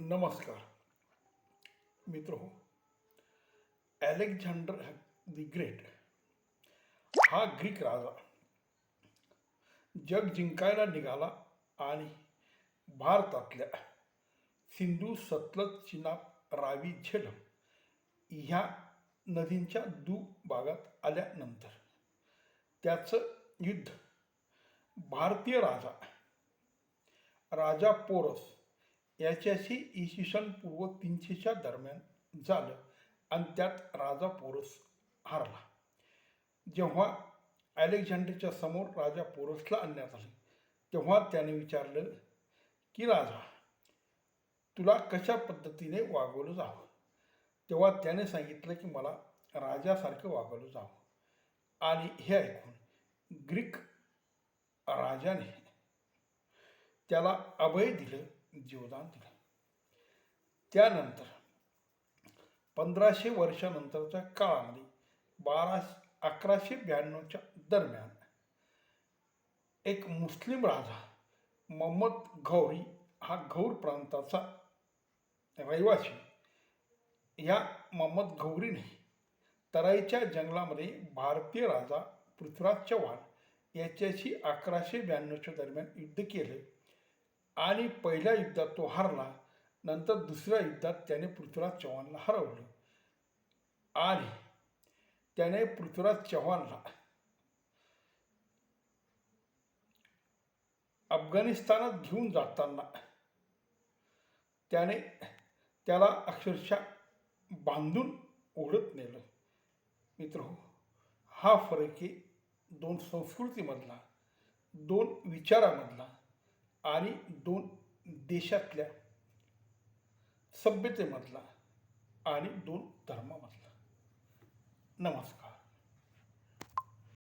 नमस्कार. मित्र हो अलेक्झांडर द ग्रेट हा ग्रीक राजा जग जिंकायला निघाला आणि भारतातल्या सिंधू सतलज चिनाब रावी झेलम ह्या नदींच्या दू भागात आल्यानंतर त्याचं युद्ध भारतीय राजा राजा पोरस याच्याशी इसवी सन पूर्व तीनशेच्या दरम्यान झालं आणि त्यात राजा पोरस हारला. जेव्हा अलेक्झांडरच्या समोर राजा पोरसला आणण्यात आले तेव्हा त्याने विचारलं की राजा तुला कशा पद्धतीने वागवलं जावं? तेव्हा त्याने सांगितलं की मला राजासारखं वागवलं जावं. आणि हे ऐकून ग्रीक राजाने त्याला अभय दिलं जीवदान दिलं. त्यानंतर पंधराशे वर्षानंतरच्या काळामध्ये बारा अकराशे ब्याण्णवच्या दरम्यान एक मुस्लिम राजा मोहम्मद गौरी हा गौर प्रांताचा रहिवासी. या मोहम्मद गौरीने तराईच्या जंगलामध्ये भारतीय राजा पृथ्वीराज चव्हाण याच्याशी अकराशे ब्याण्णवच्या दरम्यान युद्ध केले. आणि पहिल्या युद्धात तो हरला नंतर दुसऱ्या युद्धात त्याने पृथ्वीराज चव्हाणला हरवलं. आणि त्याने पृथ्वीराज चव्हाणला अफगाणिस्तानात घेऊन जाताना त्याने त्याला अक्षरशः बांधून ओढत नेलं. मित्र हो, हा फरक आहे दोन संस्कृतीमधला दोन विचारामधला आणि दोन देशातल्या सभ्यतेमधला आणि दोन धर्मामधला. नमस्कार.